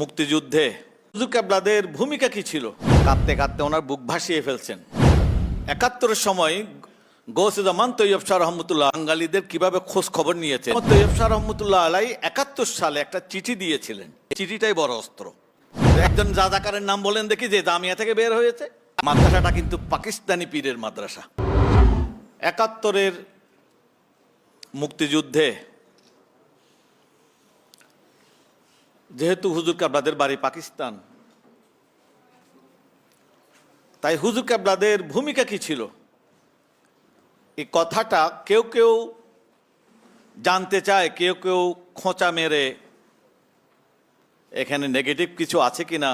মুক্তিযুদ্ধে। হুজুর ভূমিকা কি ছিল? কাঁদতে কাঁদতে ওনার বুক ভাসিয়ে ফেলছেন। একাত্তরের সময় গৌসুজামান তৈয়ব শাহ রহমতুল্লাহ বাঙালিদের কীভাবে খোঁজ খবর নিয়েছে তৈয়ব শাহ রহমতুল্লাহ আলাই একাত্তর সালে একটা চিঠি দিয়েছিলেন। চিঠিটাই বড় অস্ত্র। একজন জাজাকারের নাম বলেন দেখি যে জামিয়া থেকে বের হয়েছে। মাদ্রাসাটা কিন্তু পাকিস্তানি পীরের মাদ্রাসা। একাত্তরের মুক্তিযুদ্ধে যেহেতু হুজুর কাবলাদের বাড়ি পাকিস্তান, তাই হুজুর কাবলাদের ভূমিকা কি ছিল? এই কথাটা কেউ কেউ জানতে চায়, কেউ কেউ খোঁচা মেরে এখানে নেগেটিভ কিছু আছে কি না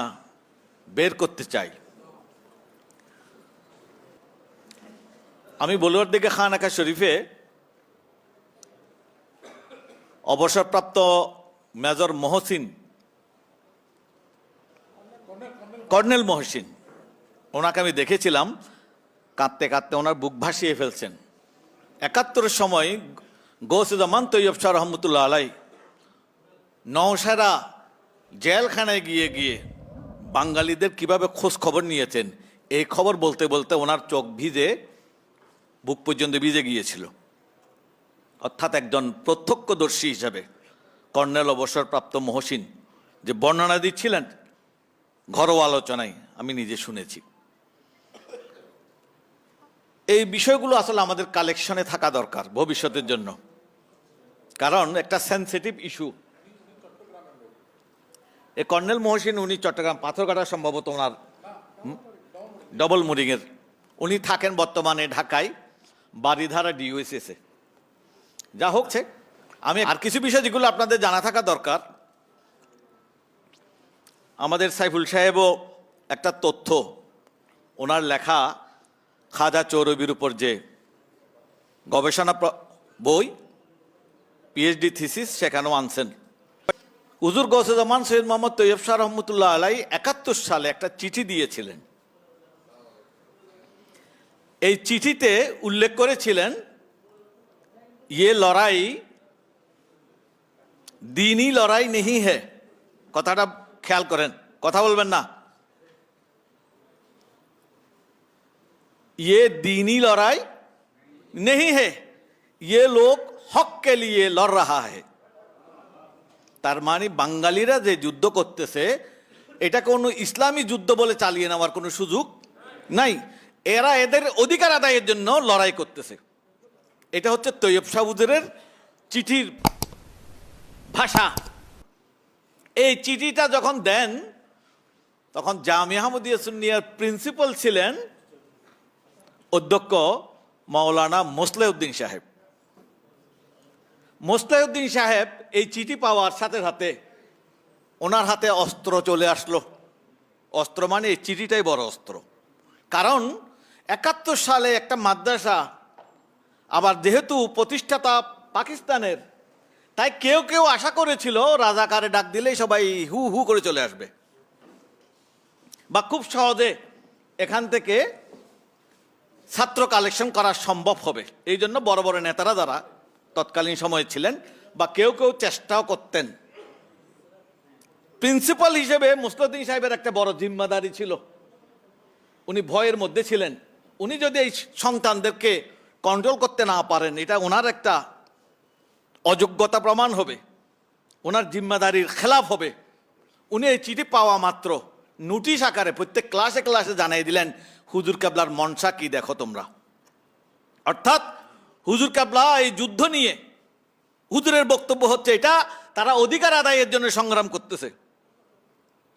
বের করতে চাই আমি বলুয়ার দিকে খান আকা শরীফে অবসরপ্রাপ্ত মেজর মহসিন কর্নেল মহসিন, ওনাকে আমি দেখেছিলাম, কাঁদতে কাঁদতে ওনার বুক ভাসিয়ে ফেলছেন। একাত্তরের সময় গৌসুজামান তৈয়ব শাহ রহমতুল্লাহ আলাই নওসারা জেলখানায় গিয়ে গিয়ে বাঙালিদের কীভাবে খোঁজ খবর নিয়েছেন, এই খবর বলতে বলতে ওনার চোখ ভিজে, বুক পর্যন্ত ভিজে গিয়েছিল। অর্থাৎ একজন প্রত্যক্ষদর্শী হিসাবে কর্নেল অবসরপ্রাপ্ত মহসিন যে বর্ণনা দিচ্ছিলেন ঘরোয়া আলোচনায় আমি নিজে শুনেছি। এই বিষয়গুলো আসলে আমাদের কালেকশনে থাকা দরকার ভবিষ্যতের জন্য। কারণ একটা সেন্সিটিভ ইস্যু এ কর্নেল মহসিন, উনি চট্টগ্রাম পাথরঘাটা সম্ভবত ওনার ডবল মুরিংয়ের উনি থাকেন বর্তমানে ঢাকায় বাড়িধারা ডিউএসএসে যা হচ্ছে আমি আর কিছু বিষয় যেগুলো আপনাদের জানা থাকা দরকার আমাদের সাইফুল সাহেবও একটা তথ্য। ওনার লেখা খাজা চৌরবির উপর যে গবেষণা বই পিএইচডি থিসিস সেখানেও আনছেন। উজুর গৌসুজ্জামান সৈয়দ মোহাম্মদ তৈয়ব শাহ রহমতুল্লাহ আলাই একাত্তর সালে একটা চিঠি দিয়েছিলেন। এই চিঠিতে উল্লেখ করেছিলেন ইয়ে লড়াই, দিনই লড়াই নেই হে। কথাটা খেয়াল করেন কথা বলবেন না ये दीनी लड़ाई नहीं है ये लोग हक के लिए लड़ रहा है তার মানে বাঙালিরা যে যুদ্ধ করতেছে এটা কোনো ইসলামী যুদ্ধ বলে চালিয়ে নেওয়ার কোনো সুযোগ নাই এরা এদের অধিকার আদায়ের জন্য লড়াই করতেছে এটা হচ্ছে তৈয়ব সাহুদের চিঠির ভাষা এই চিঠিটা যখন দেন, তখন জামিয়া আহমদিয়া সুন্নিয়ার প্রিন্সিপাল ছিলেন অধ্যক্ষ মাওলানা মোসলেউদ্দিন সাহেব। মোসলেউদ্দিন সাহেব এই চিঠি পাওয়ার সাথে সাথে ওনার হাতে অস্ত্র চলে আসলো। অস্ত্র মানে এই চিঠিটাই বড় অস্ত্র। কারণ একাত্তর সালে একটা মাদ্রাসা, আবার যেহেতু প্রতিষ্ঠাতা পাকিস্তানের তাই কেউ কেউ আশা করেছিল রাজাকারে ডাক দিলেই সবাই হু হু করে চলে আসবে। বা খুব সহজে এখান থেকে ছাত্র কালেকশন করা সম্ভব হবে। এই জন্য বড় বড় নেতারা যারা তৎকালীন সময়ে ছিলেন বা কেউ কেউ চেষ্টাও করতেন। প্রিন্সিপাল হিসেবে মুসলুদ্দিন সাহেবের একটা বড় জিম্মাদারি ছিল। উনি ভয়ের মধ্যে ছিলেন। উনি যদি এই সন্তানদেরকে কন্ট্রোল করতে না পারেন, এটা ওনার একটা অযোগ্যতা প্রমাণ হবে, ওনার জিম্মাদারির খেলাফ হবে। উনি এই চিঠি পাওয়া মাত্র নোটিশ আকারে প্রত্যেক ক্লাসে ক্লাসে জানিয়ে দিলেন, হুজুর কাবলার মনসা কি দেখো তোমরা? অর্থাৎ হুজুর কাবলা এই যুদ্ধ নিয়ে, হুজুরের বক্তব্য হচ্ছে এটা, তারা অধিকার আদায়ের জন্য সংগ্রাম করতেছে।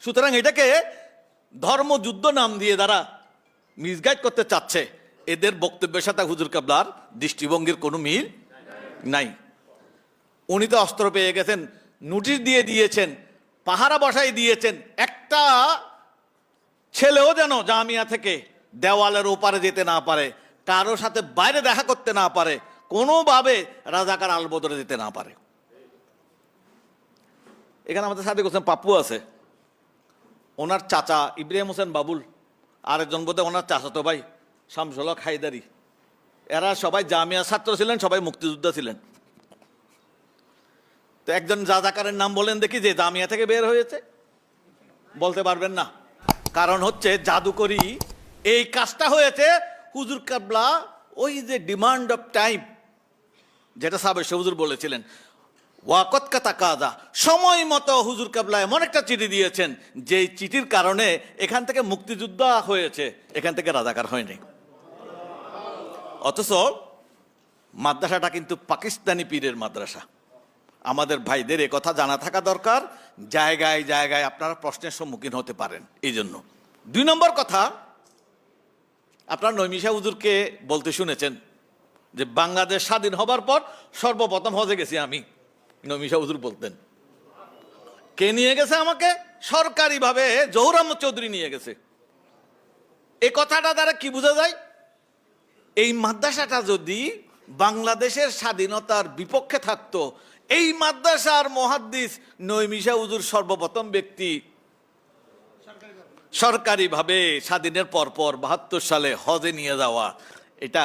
সুতরাং এটাকে ধর্মযুদ্ধ নাম দিয়ে তারা মিসগাইড করতে চাচ্ছে, এদের বক্তব্যের সাথে হুজুর কাবলার দৃষ্টিভঙ্গির কোনো মিল নাই। উনি তো অস্ত্র পেয়ে গেছেন, নোটিশ দিয়ে দিয়েছেন, পাহারা বসাই দিয়েছেন। একটা ছেলেও যেন জামিয়া থেকে দেওয়ালের ওপারে যেতে না পারে, কারও সাথে বাইরে দেখা করতে না পারে, কোনোভাবে রাজাকার আলবদরে যেতে না পারে। এখানে আমাদের সাথে হোসেন পাপ্পু আছে। ওনার চাচা ইব্রাহিম হোসেন বাবুল, আরেকজন বোধ ওনার চাচাতো ভাই শামসুলক হায়দারি। এরা সবাই জামিয়া ছাত্র ছিলেন, সবাই মুক্তিযোদ্ধা ছিলেন। তো একজন জাজাকারের নাম বলেন দেখি যে জামিয়া থেকে বের হয়েছে। বলতে পারবেন না। কারণ হচ্ছে জাদুকরি এই কাজটা হয়েছে হুজুর কাবলা, ওই যে ডিমান্ড অফ টাইম, যেটা সাবেক হুজুর বলেছিলেন। ওয়াকত কাতা কাজা সময় মতো হুজুর কাবলা এমন একটা চিঠি দিয়েছেন, যেই চিঠির কারণে এখান থেকে মুক্তিযুদ্ধ হয়েছে, এখান থেকে রাজাকার হয়নি। অথচ মাদ্রাসাটা কিন্তু পাকিস্তানি পীরের মাদ্রাসা। আমাদের ভাইদের এ কথা জানা থাকা দরকার। জায়গায় জায়গায় আপনারা প্রশ্নের সম্মুখীন হতে পারেন এই জন্য দুই নম্বর কথা, আপনার নৈমিষা হুজুরকে বলতে শুনেছেন যে বাংলাদেশ স্বাধীন হবার পর সর্বপ্রথম হজে গেছি আমি, নৈমিষা হুজুর বলতেন। কে নিয়ে গেছে আমাকে? সরকারিভাবে জহুর আহমদ চৌধুরী নিয়ে গেছে। এই কথাটা দ্বারা কি বোঝা যায়? এই মাদ্রাসাটা যদি বাংলাদেশের স্বাধীনতার বিপক্ষে থাকতো এই মাদ্রাসার মহাদ্দিস নৈমিষা হুজুর সর্বপ্রথম ব্যক্তি। সরকারিভাবে স্বাধীনের পরপর বাহাত্তর সালে হজে নিয়ে যাওয়া। এটা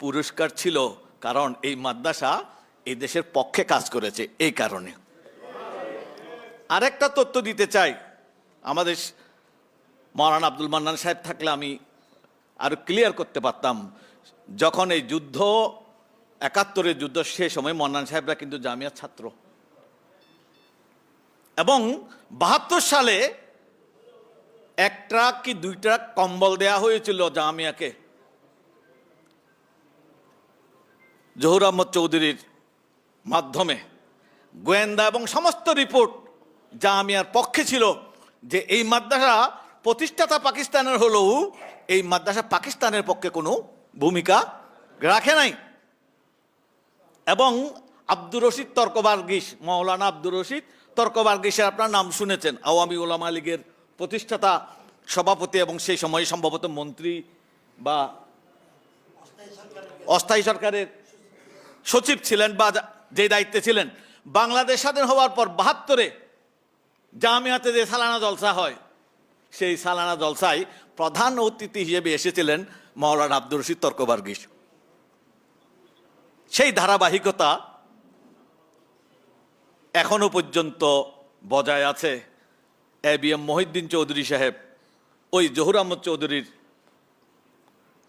পুরস্কার ছিল কারণ এই মাদ্রাসা এই দেশের পক্ষে কাজ করেছে, এই কারণে। আরেকটা তথ্য দিতে চাই। আমাদের মৌলানা আব্দুল মান্নান সাহেব থাকলে আমি আরও ক্লিয়ার করতে পারতাম। যখন এই যুদ্ধ একাত্তরের যুদ্ধ সে সময় মন্নান সাহেবরা কিন্তু জামিয়ার ছাত্র। এবং বাহাত্তর সালে এক ট্রাক কি দুই ট্রাক কম্বল দেয়া হয়েছিল জামিয়াকে। জহুর আহমদ চৌধুরীর মাধ্যমে। গোয়েন্দা এবং সমস্ত রিপোর্ট জামিয়ার পক্ষে ছিল যে এই মাদ্রাসা প্রতিষ্ঠাতা পাকিস্তানের হলেও এই মাদ্রাসা পাকিস্তানের পক্ষে কোনো ভূমিকা রাখে নাই। এবং আব্দুর রশিদ তর্কবার্গিস, মৌলানা আব্দুর রশিদ তর্কবার্গিসের আপনার নাম শুনেছেন, আওয়ামী ওলামা লীগের প্রতিষ্ঠাতা, সভাপতি এবং সেই সময় সম্ভবত মন্ত্রী বা অস্থায়ী সরকারের সচিব ছিলেন বা যে দায়িত্বে ছিলেন। বাংলাদেশ স্বাধীন হওয়ার পর বাহাত্তরে জামিয়াতে যে সালানা জলসা হয়, সেই সালানা জলসায় প্রধান অতিথি হিসেবে এসেছিলেন মৌলানা আব্দুর রশিদ তর্কবার্গিস। সেই ধারাবাহিকতা এখনও পর্যন্ত বজায় আছে। A B M Mohiuddin Chowdhury সাহেব, ওই জহুর আহমদ চৌধুরীর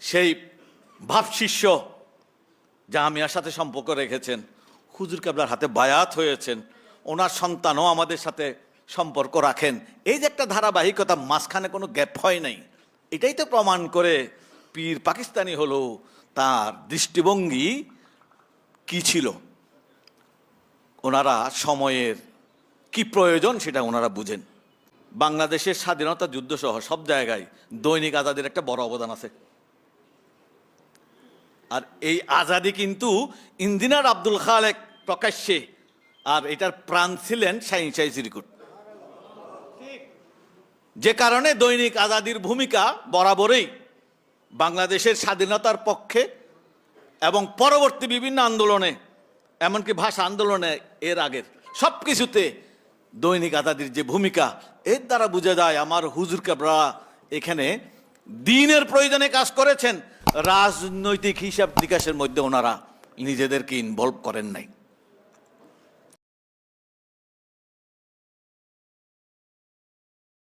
সেই ভাবশিষ্য জামিয়ার সাথে সম্পর্ক রেখেছেন, হুজুর কাবলার হাতে বায়াত হয়েছেন, ওনার সন্তানও আমাদের সাথে সম্পর্ক রাখেন। এই যে একটা ধারাবাহিকতা, মাঝখানে কোনো গ্যাপ হয় নাই। এটাই তো প্রমাণ করে পীর পাকিস্তানি হলো তার দৃষ্টিভঙ্গি কি ছিল? ওনারা সময়ের কি প্রয়োজন সেটা ওনারা বুঝেন। বাংলাদেশের স্বাধীনতা যুদ্ধ সহ সব জায়গায় দৈনিক আজাদের একটা বড় অবদান আছে। আর এই আজাদি কিন্তু ইঞ্জিনিয়ার আব্দুল খালেক প্রকাশ্যে, আর এটার প্রাণ ছিলেন শাহিন শাহী সিরিকুট যে কারণে দৈনিক আজাদির ভূমিকা বরাবরই বাংলাদেশের স্বাধীনতার পক্ষে এবং পরবর্তী বিভিন্ন আন্দোলনে, এমনকি ভাষা আন্দোলনে এর আগের সব কিছুতে দৈনিক আজাদির যে ভূমিকা, এর দ্বারা বোঝা যায় আমার হুজুর কাবরা এখানে দিনের প্রয়োজনে কাজ করেছেন। রাজনৈতিক হিসাব নিকাশের মধ্যে ওনারা নিজেদেরকে ইনভলভ করেন নাই।